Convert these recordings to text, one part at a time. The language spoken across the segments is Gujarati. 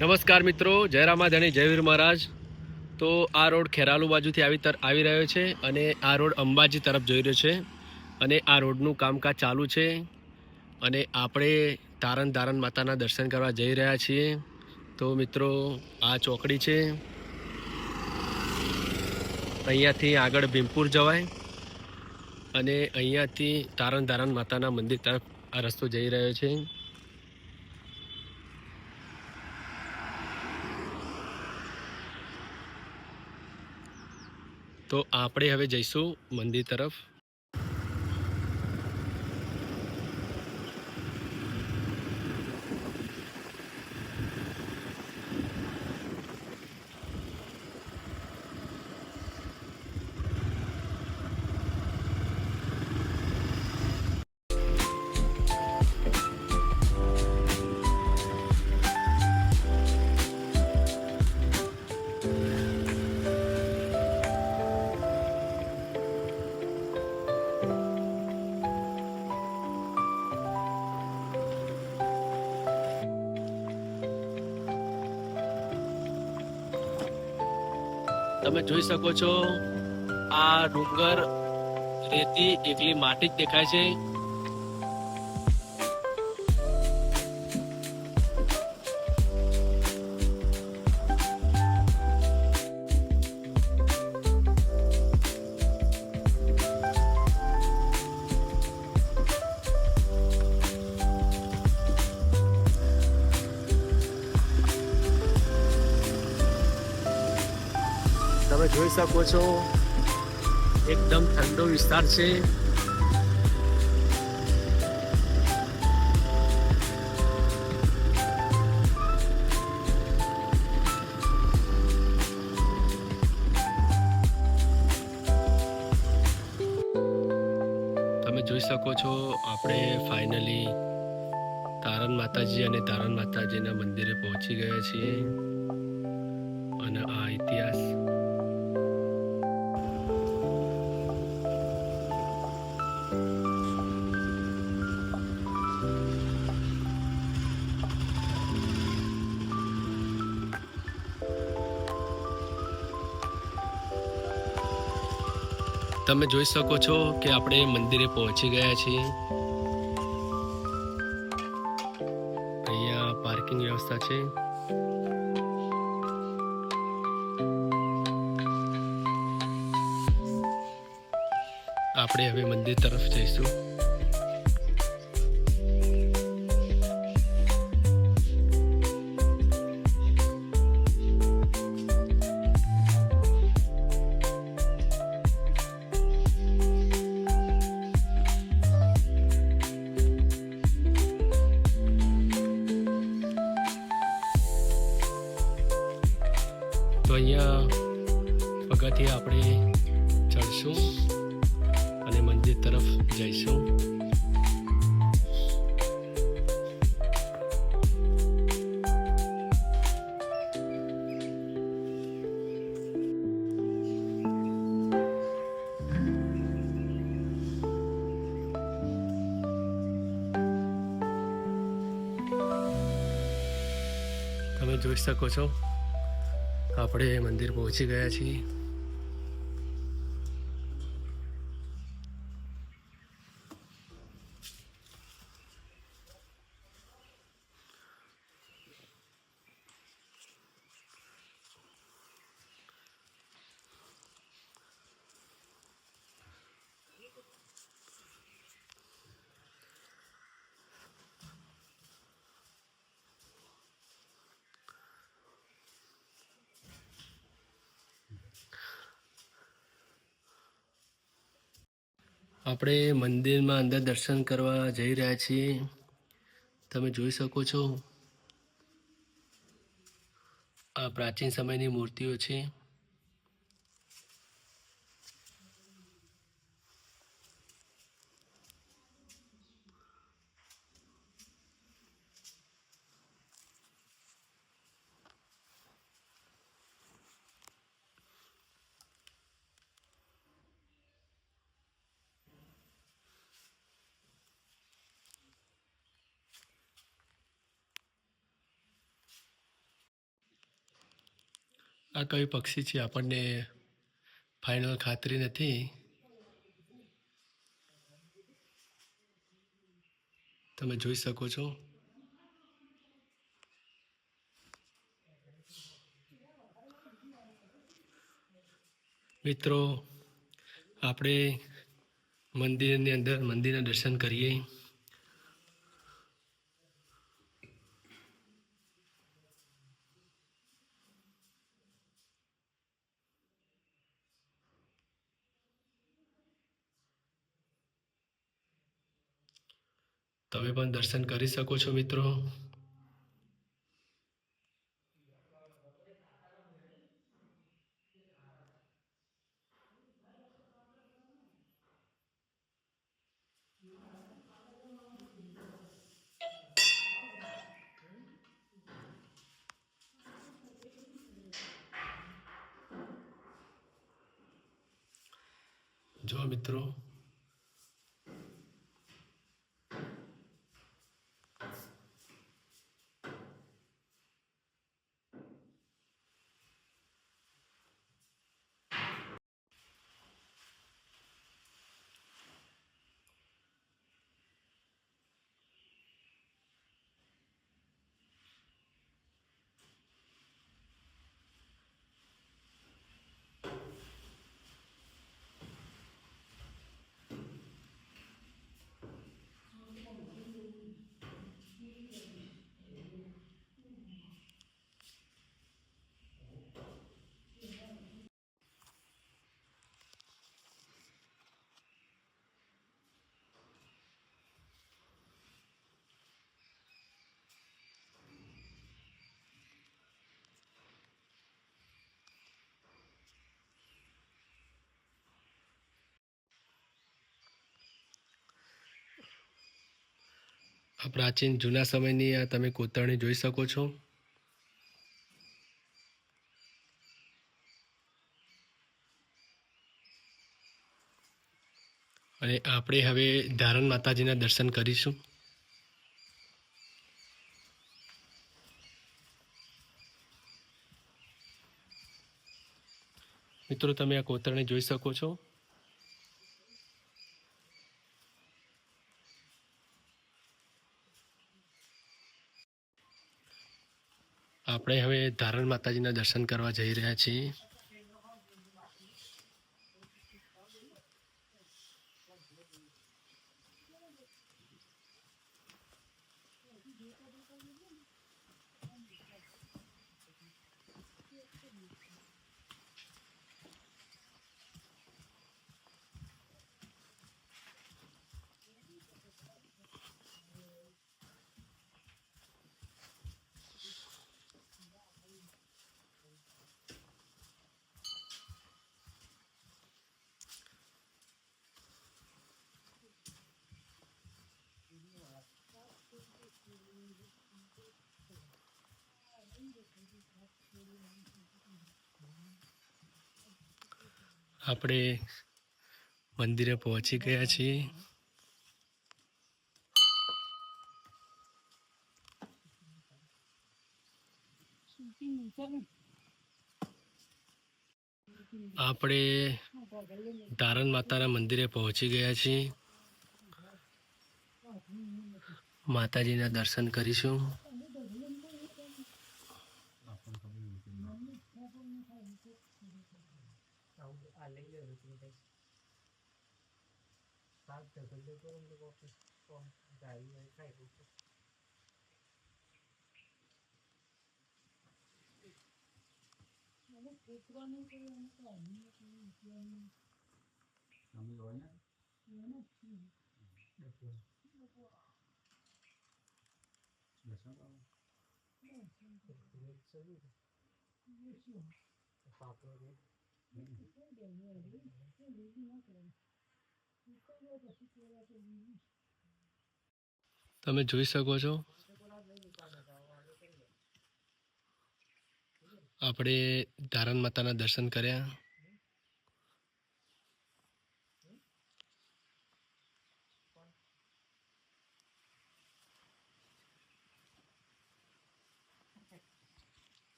નમસ્કાર મિત્રો જયરામા ધણી જય વીર મહારાજ. તો આ રોડ ખેરાલુ બાજુથી આવી તર આવી રહ્યો છે અને આ રોડ અંબાજી તરફ જઈ રહ્યો છે અને આ રોડનું કામકાજ ચાલુ છે અને આપણે તારણ તારણ માતાના દર્શન કરવા જઈ રહ્યા છીએ. તો મિત્રો, આ ચોકડી છે. અહીંયાથી આગળ ભીમપુર જવાય અને અહીંયાથી તારણ તારણ માતાના મંદિર તરફ આ રસ્તો જઈ રહ્યો છે. તો આપણે હવે જઈશું મંદિર તરફ. તમે જોઈ શકો છો આ ડુંગર રેતી એકલી માટી જ દેખાય છે. જોઈ શકો છો. એકદમ ઠંડો વિસ્તાર છે. તમે જોઈ શકો છો, આપણે ફાઇનલી તારણ માતાજી અને તારણ માતાજીના મંદિરે પહોંચી ગયા છીએ. અને આ ઇતિહાસ તમે જોઈ શકો છો કે આપણે મંદિરે પહોંચી ગયા છીએ. અહીંયા પાર્કિંગ વ્યવસ્થા છે. આપણે હવે મંદિર તરફ જઈશું. મંદિર તરફ જઈશું તમે જોઈ શકો છો આપણે મંદિર પહોંચી ગયા છીએ આપણે મંદિરમાં અંદર દર્શન કરવા જઈ રહ્યા છીએ. તમે જોઈ શકો છો. આ પ્રાચીન સમયની મૂર્તિઓ છે. આ કયું પક્ષી છે આપણને ફાઇનલ ખાતરી નથી? તમે જોઈ શકો છો. મિત્રો, આપણે મંદિરની અંદર મંદિરના દર્શન કરીએ. તમે પણ દર્શન કરી શકો છો મિત્રો. જો મિત્રો આ પ્રાચીન જૂના સમયની આ તમે કોતરણી જોઈ શકો છો. અને આપણે હવે ધારણ માતાજીના દર્શન કરીશું. મિત્રો, તમે આ કોતરણી જોઈ શકો છો. આપણે હવે ધારણ માતાજીના દર્શન કરવા જઈ રહ્યા છીએ. આપણે મંદિરે પહોંચી ગયા છીએ. આપણે તારણ માતાના મંદિરે પહોંચી ગયા છીએ. માતાજીના દર્શન કરીશું. ചെറുതൊക്കെ ഇപ്പം ഇതായി Được rồi. Được sao đâu? Được sao? Được sao đâu? Được sao đâu? Được sao đâu? Được sao đâu? Được sao đâu? Được sao đâu? Được sao đâu? Được đâu? Được sao? Được sao? Được sao đâu? Được sao đâu? Được sao? Được તમે જોઈ શકો છો. આપણે ધારણ માતાના દર્શન કર્યા.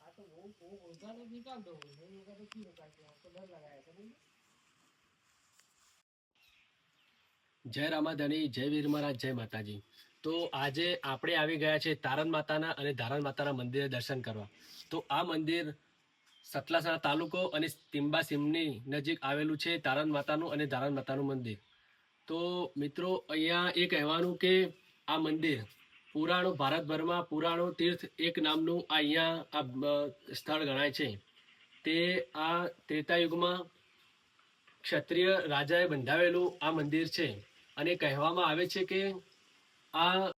આ તો નહીં તો ડર લગાયા છે જય રામાધણી, જય વીર મહારાજ, જય માતાજી. તો આજે આપણે આવી ગયા છે તારણ માતાના અને ધારણ માતાના મંદિરે દર્શન કરવા. તો આ મંદિર સતલાસણા તાલુકો અને તિંબા સીમની નજીક આવેલું છે તારણ માતાનું અને ધારણ માતાનું મંદિર. તો મિત્રો, અહીંયા એ કહેવાનું કે આ મંદિર પુરાણો ભારતભરમાં પુરાણો તીર્થ એક નામનું આ અહીંયા આ સ્થળ ગણાય છે. તે આ ત્રેતાયુગમાં ક્ષત્રિય રાજાએ બંધાવેલું આ મંદિર છે. અને કહેવામાં આવે છે કે આ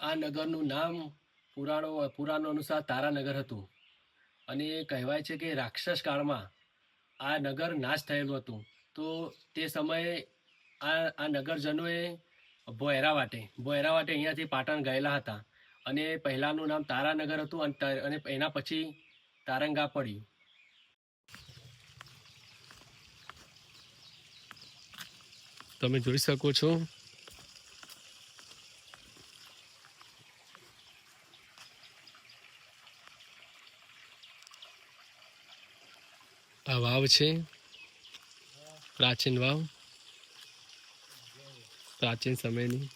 આ નગરનું નામ પુરાણો પુરાણો અનુસાર તારાનગર હતું. અને કહેવાય છે કે રાક્ષસ કાળમાં આ નગર નાશ થયેલું હતું. તો તે સમયે આ આ નગરજનોએ ભોયરા વાટે ભોયરા વાટે અહીંયાથી પાટણ ગયેલા હતા. અને પહેલાંનું નામ તારાનગર હતું અને એના પછી તારંગા પડ્યું. તમે જોઈ શકો છો. આ વાવ છે. પ્રાચીન વાવ. પ્રાચીન સમયની.